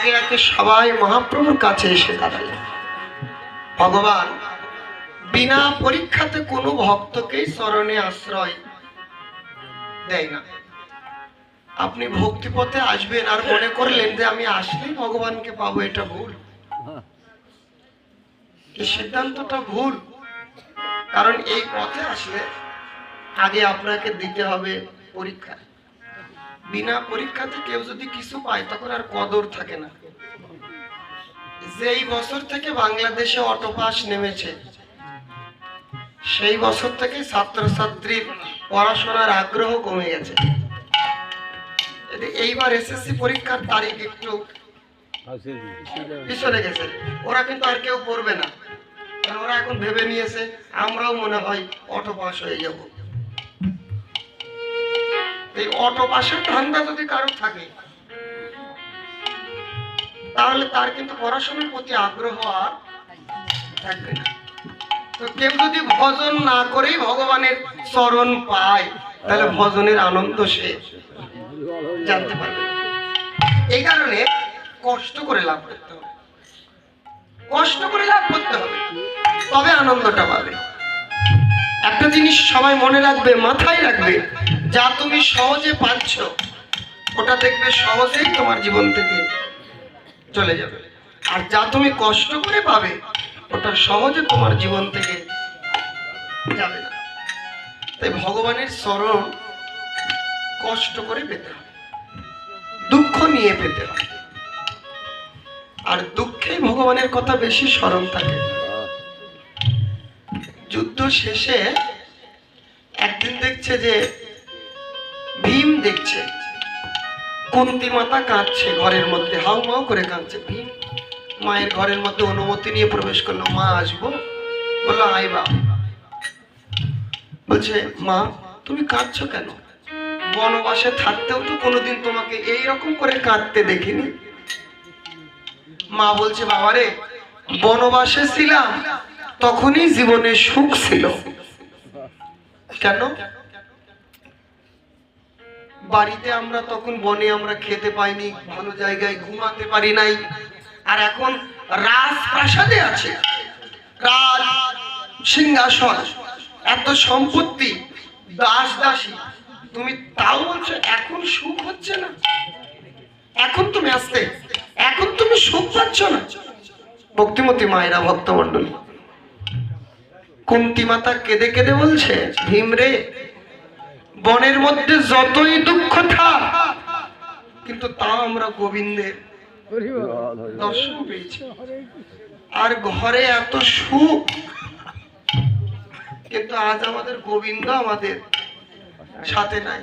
একে একে সবাই মহাপ্রভুর কাছে এসে দাঁড়ালেন। ভগবান বিনা পরীক্ষাতে কোনো ভক্তকেই স্মরণে আশ্রয় দেয় না। আপনি ভক্তিপথে আসবেন আর মনে করলেন যে আমি আসলেই ভগবানকে পাবো, এটা ভুল। সিদ্ধান্তটা ভুল। কারণ এই পথে আসলে আগে আপনাকে দিতে হবে পরীক্ষা। বিনা পরীক্ষাতে কেউ যদি কিছু পায়, তখন আর কদর থাকে না। যেই বছর থেকে বাংলাদেশে অটোপাস নেমেছে, সেই বছর থেকে ছাত্রছাত্রীর পড়াশোনার আগ্রহ কমে গেছে। এইবার এসএসসি পরীক্ষার তারিখ একটু পিছনে গেছে, ওরা কিন্তু আর কেউ পড়বে না। কারণ ওরা এখন ভেবে নিয়েছে, আমরাও মনে হয় অটো পাস হয়ে যাব। এই অটো পাসের ধান্দা যদি কারও থাকে, তাহলে তার কিন্তু পড়াশোনার প্রতি আগ্রহ আর থাকবে না। তো কেউ যদি ভজন না করেই ভগবানের চরণ পায়, তাহলে ভজনের আনন্দ সে জানতে পারবে এই কারণে কষ্ট করে লাভ করতে হবে। কষ্ট করে লাভ করতে হবে। তবে আনন্দটা পাবে। একটা জিনিস সবাই মনে রাখবে, মাথায় রাখবে, যা তুমি সহজে পাচ্ছ ওটা দেখবে সহজেই তোমার জীবন থেকে চলে যাবে। আর যা তুমি কষ্ট করে পাবে, ওটা সহজে তোমার জীবন থেকে যাবে না। তাই ভগবানের স্মরণ কষ্ট করে পেতে হবে, দুঃখ নিয়ে পেতে হয় আর দুঃখে ভগবানের কথা বেশি স্মরণ থাকে। যুদ্ধ শেষে একদিন দেখছে যে ভীম দেখছে। কুন্তি মাতা কাঁদছে ঘরের মধ্যে, হাউ মাউ করে কাঁদছে। ভীম মায়ের ঘরের মধ্যে অনুমতি নিয়ে প্রবেশ করল। মা, আসব? বলল আই বা বলছে, মা, তুমি কাঁদছো কেন? বনবাসে থাকতেও তো কোনোদিন তোমাকে এই রকম করে কাঁদতে দেখিনি। মা বলছে, বাবারে, বনবাসে ছিলাম তখনই জীবনে সুখ ছিল। কেন? বাড়িতে আমরা তখন বনে আমরা খেতে পাইনি, ভালো জায়গায় ঘুমাতে পারি নাই। আর এখন রাজপ্রাসাদে আছে। রাজ সিংহাসন, এত সম্পত্তি, দাস দাসী। তুমি তাও বলছো, এখন সুখ হচ্ছে না? এখন তুমি আসতে, এখন তুমি সুখ পাচ্ছ না? ভক্তিমতী মায়েরা ভক্তমন্ডলী কুন্তি মাতা কেঁদে কেঁদে বলছে, ভীম রে, বনের মধ্যে যতই দুঃখ থাক, কিন্তু তাও আমরা গোবিন্দের দর্শন পেয়েছি। আর ঘরে এত সুখ, কিন্তু আজ আমাদের গোবিন্দ আমাদের সাথে নাই।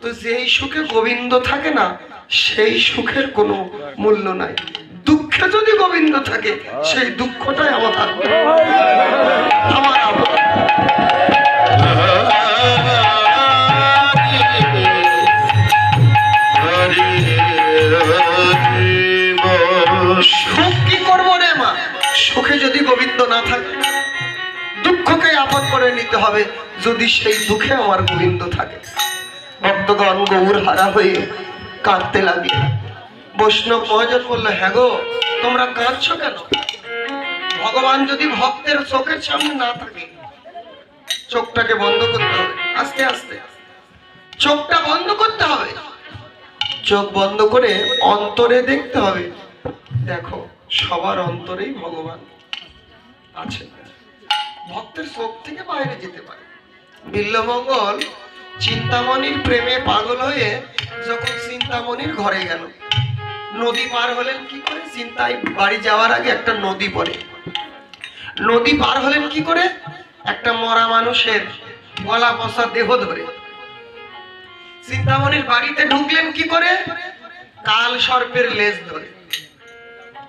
তো যেই সুখে গোবিন্দ থাকে না, সেই সুখের কোনো মূল্য নাই। দুঃখে যদি গোবিন্দ থাকে, সেই দুঃখটাই আমার আমার সুখ কি করব রে মা? সুখে যদি গোবিন্দ না থাকে, দুঃখকে করে নিতে হবে, যদি সেই দুঃখে আমার গোবিন্দ থাকে। ভক্তগণ গৌর হারা হয়ে কাঁদতে লাগে বৈষ্ণব মহাজন বলল হ্যাঁ গো, তোমরা কাঁদছ কেন? ভগবান যদি ভক্তের চোখের সামনে না থাকে, চোখটাকে বন্ধ করতে হবে। আস্তে আস্তে। চোখটা বন্ধ করতে হবে। চোখ বন্ধ করে অন্তরে দেখতে হবে। দেখো, সবার অন্তরেই ভগবান আছে ভক্তের চোখ থেকে বাইরে যেতে পারে। বিল্লমঙ্গল চিন্তামণির প্রেমে পাগল হয়ে যখন চিন্তামণির ঘরে গেল নদী পার হলেন কি করে? চিন্তায় বাড়ি যাওয়ার আগে একটা নদী পড়ে। নদী পার হলেন কি করে? একটা মরা মানুষের গলা পচা দেহ ধরে। চিন্তামণির বাড়িতে ঢুকলেন কি করে? কাল সর্পের লেজ ধরে।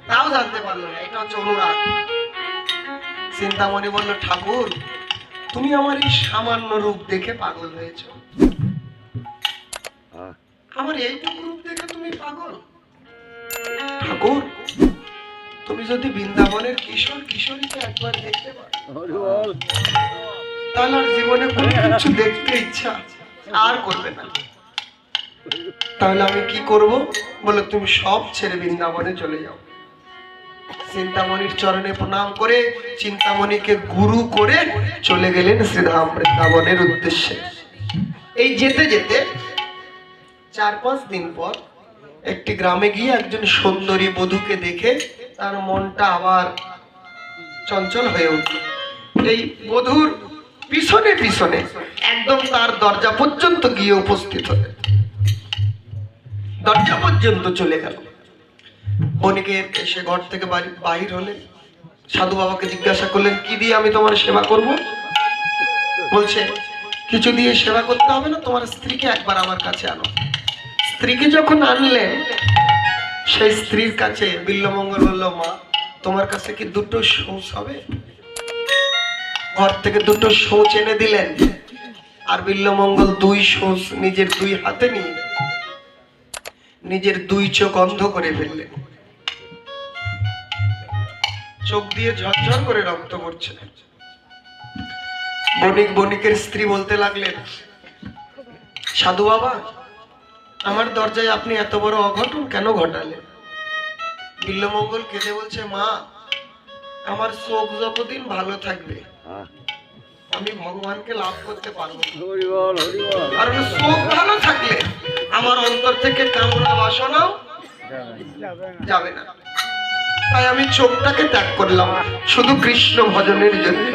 তাও জানতে পারল না এটা হচ্ছে অনুরাগ চিন্তামণি বলল ঠাকুর তুমি আমার এই সামান্য রূপ দেখে পাগল হয়েছ। আমার এইটুকু রূপ দেখে তুমি পাগল? ঠাকুর তুমি যদি বৃন্দাবনের কিশোর কিশোরীকে একবার দেখতে পারো। তাহলে আর জীবনে কোনো কিছু দেখতে ইচ্ছা আর করবে না। তাহলে আমি কি করব? বলে তুমি সব ছেড়ে বৃন্দাবনে চলে যাও। চিন্তামণির চরণে প্রণাম করে চিন্তামণিকে গুরু করে চলে গেলেন শ্রীধাম বৃন্দাবনের উদ্দেশ্যে। এই যেতে যেতে চার পাঁচ দিন পর একটি গ্রামে গিয়ে একজন সুন্দরী বধূকে দেখে তার মনটা আবার চঞ্চল হয়ে উঠল। এই বধুর পিছনে পিছনে একদম তার দরজা পর্যন্ত গিয়ে উপস্থিত হলেন দরজা পর্যন্ত চলে গেল। বণিকের এসে ঘর থেকে বাহির হলেন। সাধু বাবাকে জিজ্ঞাসা করলেন, কি দিয়ে আমি তোমার সেবা করব? বলছে, কিছু দিয়ে সেবা করতে হবে না, তোমার স্ত্রীকে একবার আমার কাছে আনো। স্ত্রীকে যখন আনলেন, সেই স্ত্রীর কাছে বিল্লমঙ্গল বলল, মা, তোমার কাছে কি দুটো শৌচ হবে? ঘর থেকে দুটো শৌচ এনে দিলেন, আর বিল্লমঙ্গল দুই শৌচ নিজের দুই হাতে নিয়ে নিজের দুই চোখ অন্ধ করে ফেললেন। চোখ দিয়ে ঝরঝর করে রক্ত পড়ছে। বণিক বণিকের স্ত্রী বলতে লাগলেন, সাধু বাবা আমার দরজায় আপনি এত বড় অঘটন কেন ঘটালেন? বিল্লমঙ্গল কেঁদে বলছে মা আমার চোখ যতদিন ভালো থাকবে আমি ভগবানকে লাভ করতে পারব কারণ চোখ ভালো থাকলে আমার অন্তর থেকে কামনা বাসনাও যাবে না। তাই আমি চোখটাকে ত্যাগ করলাম শুধু কৃষ্ণ ভজনের জন্য।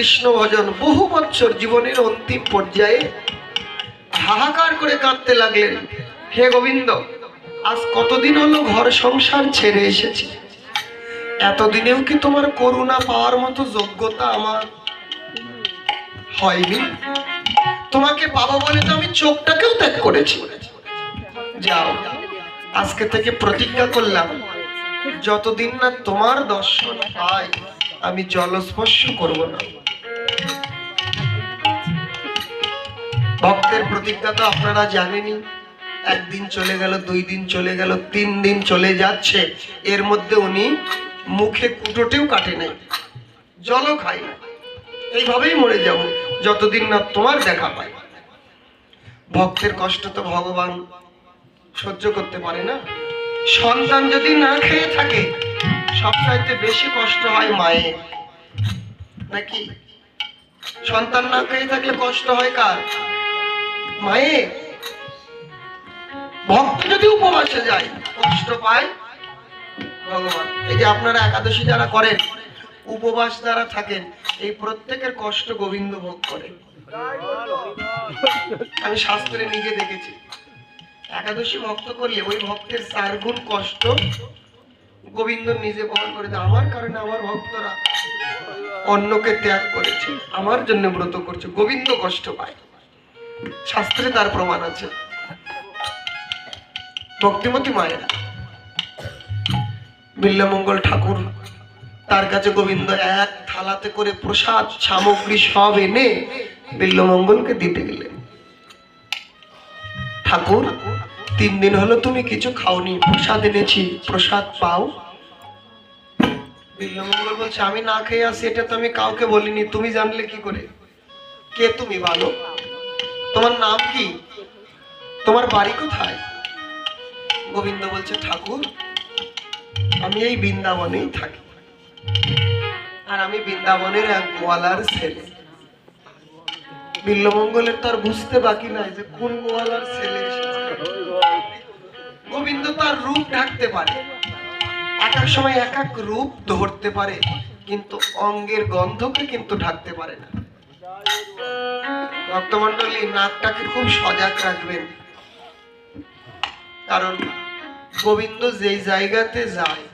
কৃষ্ণ ভজন বহু বছর জীবনের অন্তিম পর্যায়ে হাহাকার করে কাঁদতে লাগলেন। হে গোবিন্দ, আজ কতদিন হলো ঘর সংসার ছেড়ে এসেছি? এতদিনেও কি তোমার করুণা পাওয়ার মতো যোগ্যতা আমার হয়নি? তোমাকে পাবো বলে তো আমি চোখটাকেও ত্যাগ করেছি। যাও, আজকে থেকে প্রতিজ্ঞা করলাম, যতদিন না তোমার দর্শন পাই, আমি জলস্পর্শ করব না। ভক্তের প্রতিজ্ঞা তো আপনারা জানেনই। একদিন চলে গেল, দুই দিন চলে গেল, তিন দিন চলে যাচ্ছে। এর মধ্যে উনি মুখে কুটোটেও কাটে নাই। জলও খাই না। এইভাবেই মরে যাব, যতদিন না তোমার দেখা পাই ভক্তের কষ্ট তো ভগবান সহ্য করতে পারে না। সন্তান যদি না খেয়ে থাকে, সবচাইতে বেশি কষ্ট হয় মায়ের। নাকি? সন্তান না খেয়ে থাকলে কষ্ট হয় কার? মায়ের ভক্ত যদি উপবাসে যায়, কষ্ট পায় ভগবান। এই যে আপনারা একাদশী যারা করেন, উপবাস যারা থাকেন, এই প্রত্যেকের কষ্ট গোবিন্দ ভোগ করেন আমি শাস্ত্রে নিজে দেখেছি। একাদশী ভক্ত করলে ওই ভক্তের চার গুণ কষ্ট গোবিন্দ নিজে বহন করে দেয়। আমার কারণে আমার ভক্তরা অন্যকে ত্যাগ করেছে, আমার জন্য ব্রত করছে, গোবিন্দ কষ্ট পায়। শাস্ত্রে তার প্রমাণ আছে। ভক্তিমতী মায়েরা, বিল্লমঙ্গল ঠাকুর, তার কাছে গোবিন্দ এক থালাতে করে প্রসাদ, সামগ্রী সব এনে বিল্লমঙ্গলকে দিতে গেলেন। ঠাকুর, তিন দিন হলো তুমি কিছু খাওনি, প্রসাদ এনেছি, প্রসাদ পাও। বিল্লমঙ্গল বলছে, আমি না খেয়ে আসি, এটা তো আমি কাউকে বলিনি, তুমি জানলে কি করে? কে তুমি ভালো তোমার নাম কি? তোমার বাড়ি কোথায়? গোবিন্দ বলছে, ঠাকুর, আমি এই বৃন্দাবনেই থাকি। আর আমি বৃন্দাবনের এক গোয়ালার ছেলে। বিল্লমঙ্গলের তার বুঝতে বাকি নাই যে কোন গোয়ালার ছেলে গোবিন্দ তার রূপ ঢাকতে পারে। এক এক সময় এক এক রূপ ধরতে পারে, কিন্তু অঙ্গের গন্ধকে কিন্তু ঢাকতে পারে না। ভক্তমন্ডলী নাকটাকে খুব সজাগ রাখবেন। কারণ গোবিন্দ যেই জায়গাতে যায়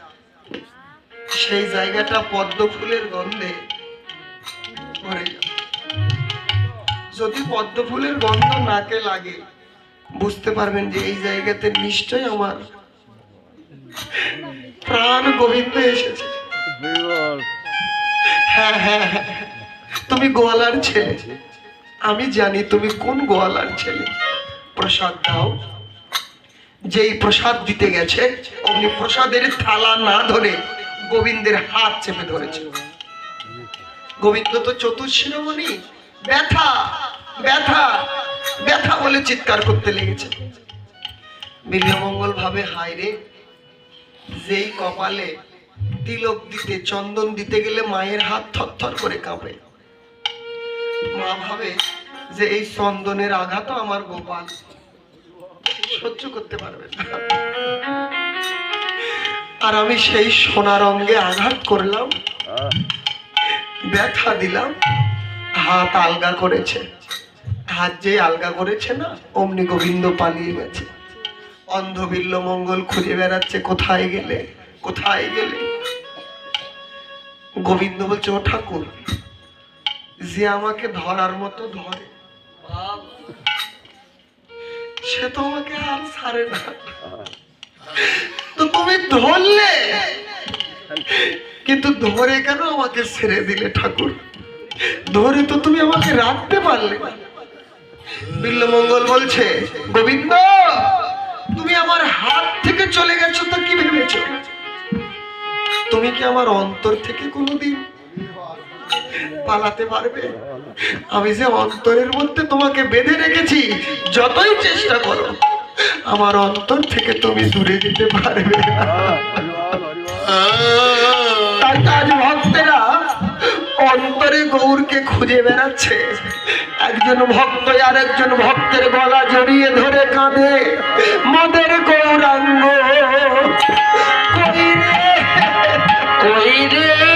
সেই জায়গাটা পদ্ম ফুলের গন্ধে ভরে যায়। যদি পদ্ম ফুলের গন্ধ নাকে লাগে বুঝতে পারবেন যে এই জায়গাতে নিশ্চয় আমার প্রাণ গোবিন্দ এসেছে। হ্যাঁ হ্যাঁ হ্যাঁ। তুমি গোয়ালার ছেলে। আমি জানি তুমি কোন গোয়ালার ছেলে। প্রসাদ দাও। যেই প্রসাদ দিতে গেছে অমনি প্রসাদের থালা না ধরে গোবিন্দের হাত চেপে ধরেছে। গোবিন্দ তো চতুর শিরোমণি। ব্যথা ব্যথা ব্যথা বলে চিৎকার করতে লেগেছে। বিল্লমঙ্গল ভাবে, হায় রে, যেই কপালে তিলক দিতে, চন্দন দিতে গেলে মায়ের হাত থরথর করে কাঁপে। মা ভাবে যে এই চন্দনের আঘাতও আমার গোপাল সহ্য করতে পারবে আর আমি সেই সোনা রঙে আঘাত করলাম, ব্যথা দিলাম, হাত আলগা করেছে। হাত যে আলগা করেছে না, অমনি গোবিন্দ পালিয়ে গেছে। অন্ধবিল্ল মঙ্গল খুঁজে বেড়াচ্ছে, কোথায় গেলে কোথায় গেলে? গোবিন্দ বলছে, ও ঠাকুর যে আমাকে ধরার মতো ধরে। সে তো আমাকে আর ছাড়ে না। তো তুমি ধরলে। কিন্তু ধরে কেন আমাকে ছেড়ে দিলে ঠাকুর? ধরে তো তুমি আমাকে রাখতে পারলে। বিল্লমঙ্গল বলছে, গোবিন্দ, তুমি আমার হাত থেকে চলে গেছো তো কি ভেবেছো? তুমি কি আমার অন্তর থেকে কোনোদিন পালাতে পারবে? আমি যে অন্তরের মধ্যে তোমাকে বেঁধে রেখেছি, যতই চেষ্টা করো, আমার অন্তর থেকে তুমি দূরে যেতে পারবে। অন্তরে গৌরকে খুঁজে বেড়াচ্ছে। একজন ভক্ত আর একজন ভক্তের গলা জড়িয়ে ধরে কাঁদে। মদের গৌরাঙ্গ কই রে?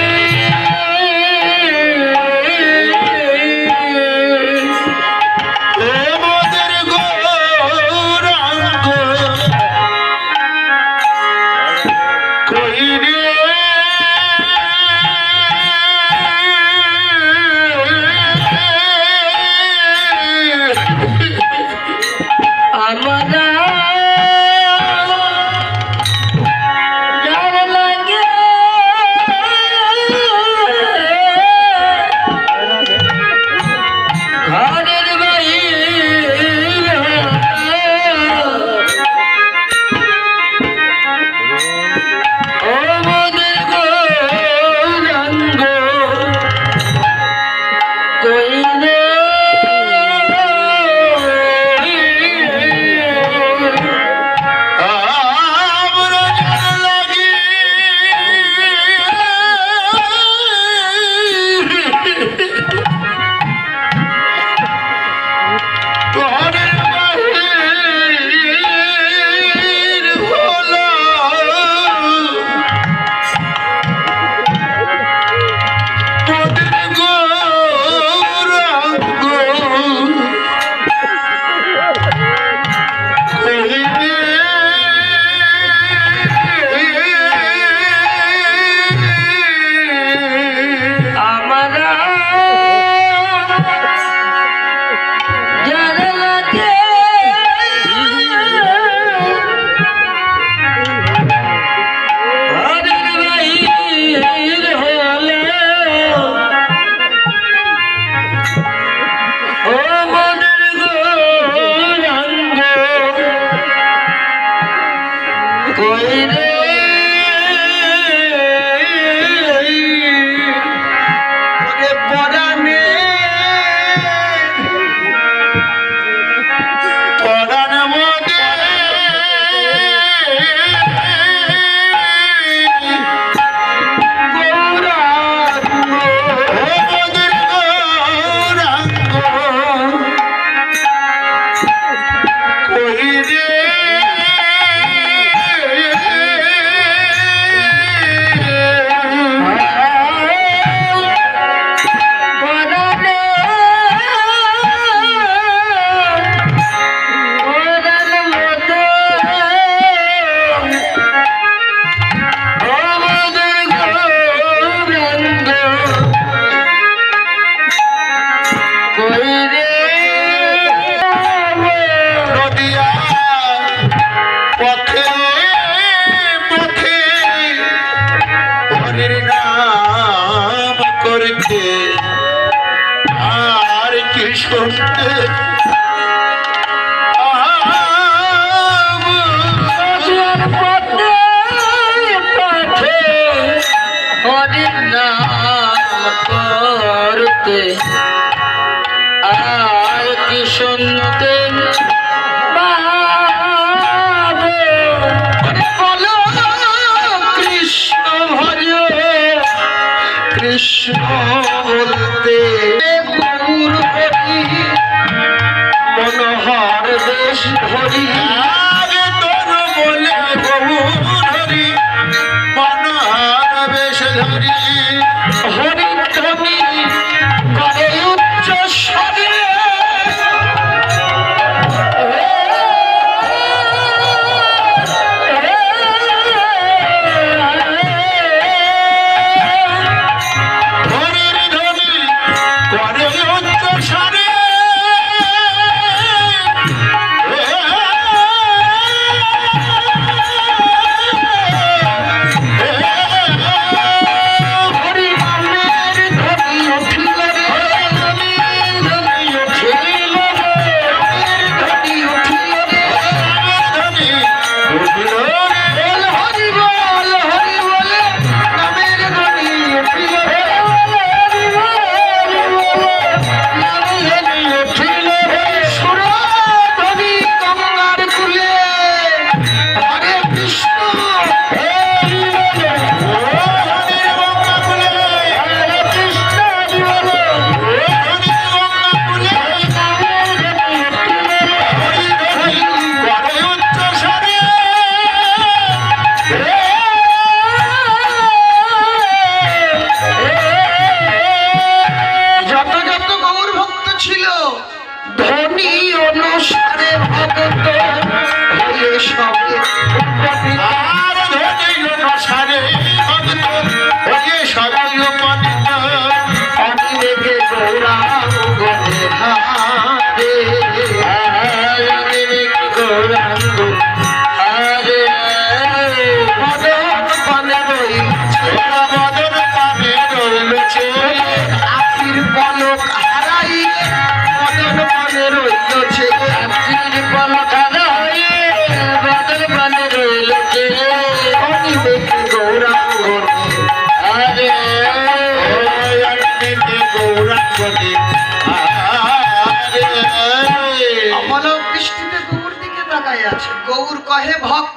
গৌর কহে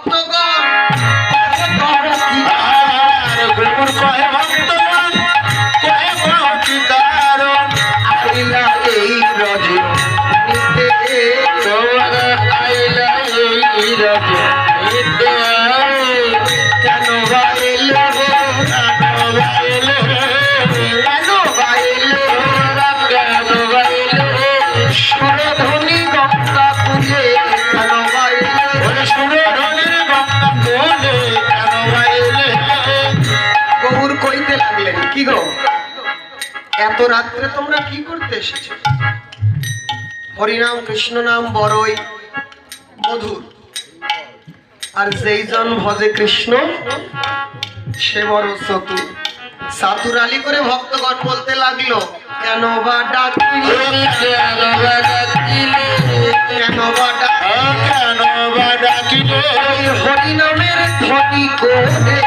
রাত্রে তোমরা কি করতে এসেছ? হরিনাম কৃষ্ণ নাম বড়ই মধুর। আর যেইজন ভজে কৃষ্ণ সে বড় চতুর। সাতুর আলী করে ভক্তগণ বলতে লাগল কেন বা ডাকিলে? কেন বা ডাকিলে? ওই হরিনামের ধ্বনি করে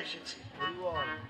এমনি আসি তুমি আমাদেরকে